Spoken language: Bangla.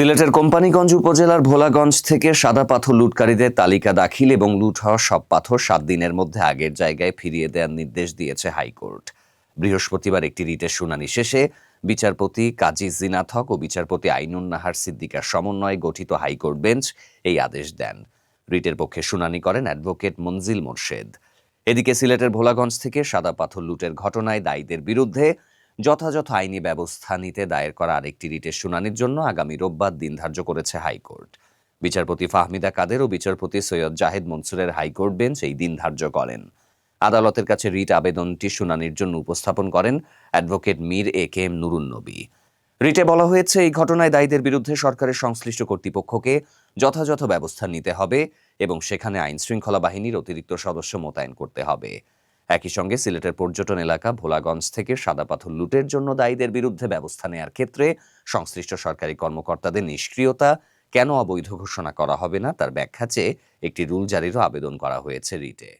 সিলেটের কোম্পানিগঞ্জ উপজেলার ভোলাগঞ্জ থেকে সাদা পাথর লুটকারীদের তালিকা দাখিল এবং লুট হওয়া সব পাথর সাত দিনের মধ্যে আগের জায়গায় ফিরিয়ে দেওয়ার নির্দেশ দিয়েছে হাইকোর্ট। বৃহস্পতিবার একটি রিটের শুনানি শেষে বিচারপতি কাজী জিনাত হক ও বিচারপতি আইনুন নাহার সিদ্দিকার সমন্বয়ে গঠিত হাইকোর্ট বেঞ্চ এই আদেশ দেন। রিটের পক্ষে শুনানি করেন অ্যাডভোকেট মনজিল মোর্শেদ। এদিকে সিলেটের ভোলাগঞ্জ থেকে সাদা পাথর লুটের ঘটনায় দায়ীদের বিরুদ্ধে যথাযথ আইনি ব্যবস্থা নিতে দায়ের করা আরেকটি রিটের শুনানির জন্য আগামী রোববার দিন ধার্য করেছে হাইকোর্ট। বিচারপতি ফাহমিদা কাদের ও বিচারপতি সৈয়দ জাহেদ মনসুরের হাইকোর্ট বেঞ্চ এই দিন ধার্য করেন। আদালতের কাছে রিট আবেদনটি শুনানির জন্য উপস্থাপন করেন advocate Mir A K M Nurun Nabi. রিটে বলা হয়েছে, এই ঘটনায় দায়ীদের বিরুদ্ধে সরকারের সংশ্লিষ্ট কর্তৃপক্ষকে যথাযথ ব্যবস্থা নিতে হবে এবং সেখানে আইন শৃঙ্খলা বাহিনীর অতিরিক্ত সদস্য মোতায়েন করতে হবে। একই সঙ্গে সিলেটের পর্যটন এলাকা ভোলাগঞ্জ থেকে সাদা পাথর লুটের জন্য দায়ীদের বিরুদ্ধে ব্যবস্থা নেয়ার ক্ষেত্রে সংশ্লিষ্ট সরকারি কর্মকর্তাদের নিষ্ক্রিয়তা কেন অবৈধ ঘোষণা করা হবে না, তার ব্যাখ্যা চেয়ে একটি রুল জারিরও আবেদন করা হয়েছে রিটে।